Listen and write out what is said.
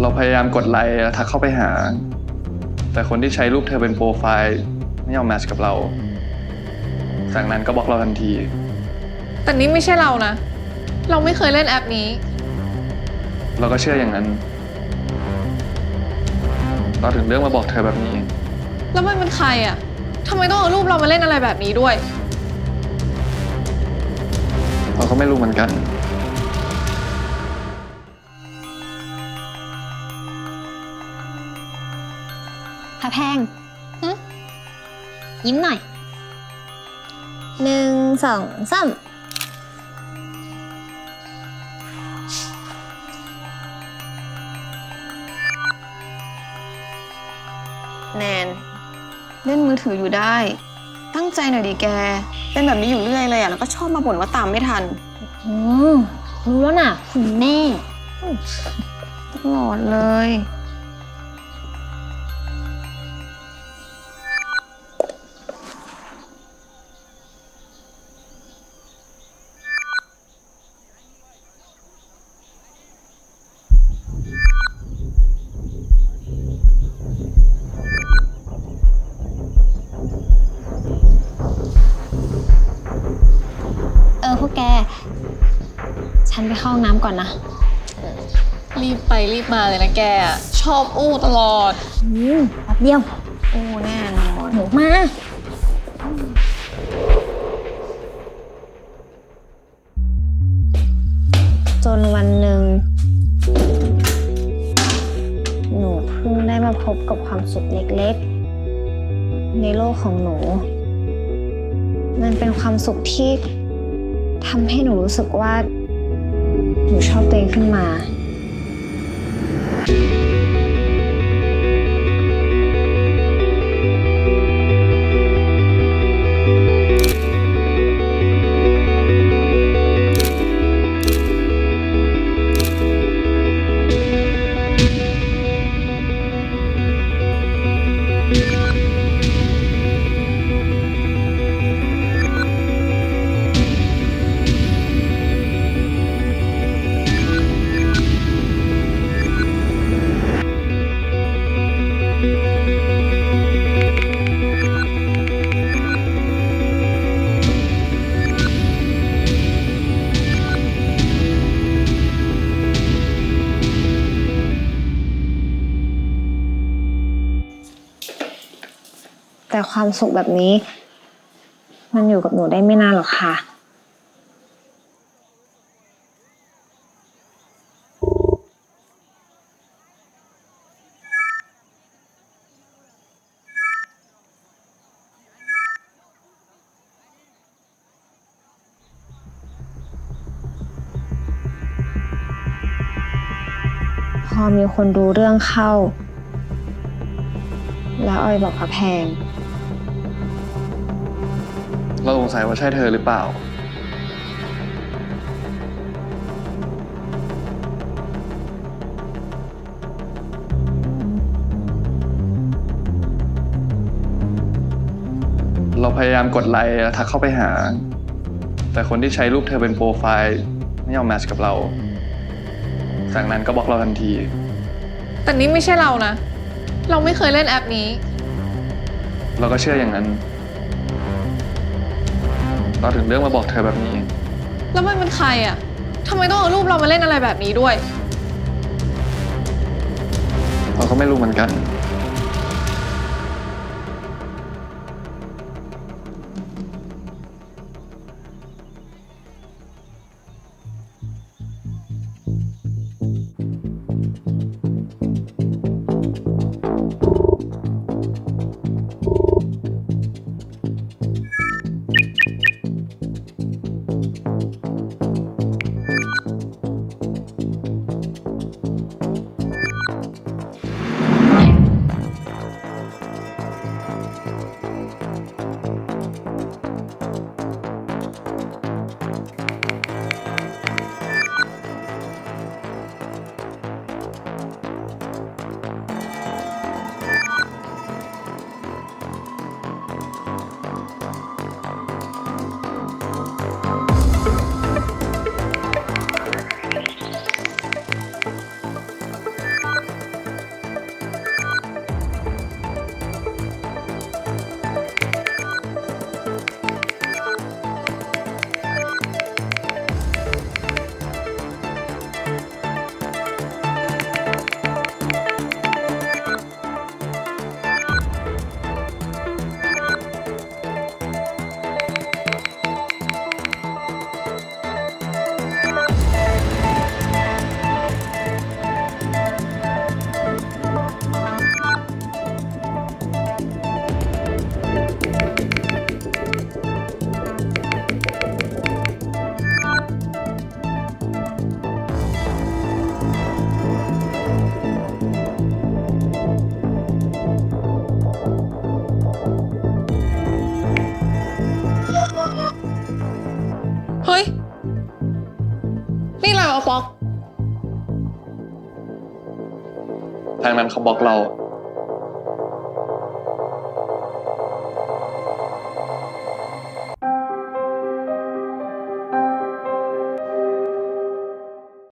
เราพยายามกดไลค์แล้วทักเข้าไปหา แต่คนที่ใช้รูปเธอเป็นโปรไฟล์ไม่ยอมแมทช์กับเรา จากนั้นก็บล็อกเราทันที แต่นี่ไม่ใช่เรานะ เราไม่เคยเล่นแอปนี้ เราก็เชื่ออย่างนั้น เราถึงเรื่องมาบอกเธอแบบนี้ แล้วมันเป็นใครอะทำไมต้องเอารูปเรามาเล่นอะไรแบบนี้ด้วย เราก็ไม่รู้เหมือนกัน พระแพงหึยิ้มหน่อยหนึ่งสองสามแนนเล่นมือถืออยู่ได้ ตั้งใจหน่อยดิแก เป็นแบบนี้อยู่เรื่อยเลยอะแล้วก็ชอบมาบ่นว่าตามไม่ทันอืมรู้แล้วน่ะ คุณแม่ตลอดเลย กแก ฉันไปเข้าห้องน้ำก่อนนะ รีบไปรีบมาเลยนะแกอะชอบอู้ตลอด อืมแป๊บเดียวโอ้แน่นอน หนูมา จนวันหนึ่ง หนูเพิ่งได้มาพบกับความสุขเล็กๆ ในโลกของหนู มันเป็นความสุขที่ ทำให้หนูรู้สึกว่า หนูชอบตัวเองขึ้นมา แต่ความสุขแบบนี้ มันอยู่กับหนูได้ไม่นานหรอกค่ะ พอมีคนรู้เรื่องเข้า แล้วอ้อยบอกพระแพง เราสงสัยว่าใช่เธอหรือเปล่า เราพยายามกดไลค์แล้วทักเข้าไปหา แต่คนที่ใช้รูปเธอเป็นโปรไฟล์ไม่ยอมแมทช์กับเรา จากนั้นก็บล็อกเราทันที แต่นี่ไม่ใช่เรานะ เราไม่เคยเล่นแอปนี้ เราก็เชื่ออย่างนั้น เราถึงเรื่องมาบอกเธอแบบนี้แล้วมันเป็นใครอะทำไมต้องเอารูปเรามาเล่นอะไรแบบนี้ด้วย เราก็ไม่รู้เหมือนกัน ป๊อก ทางนั้นเขาบล็อกเรา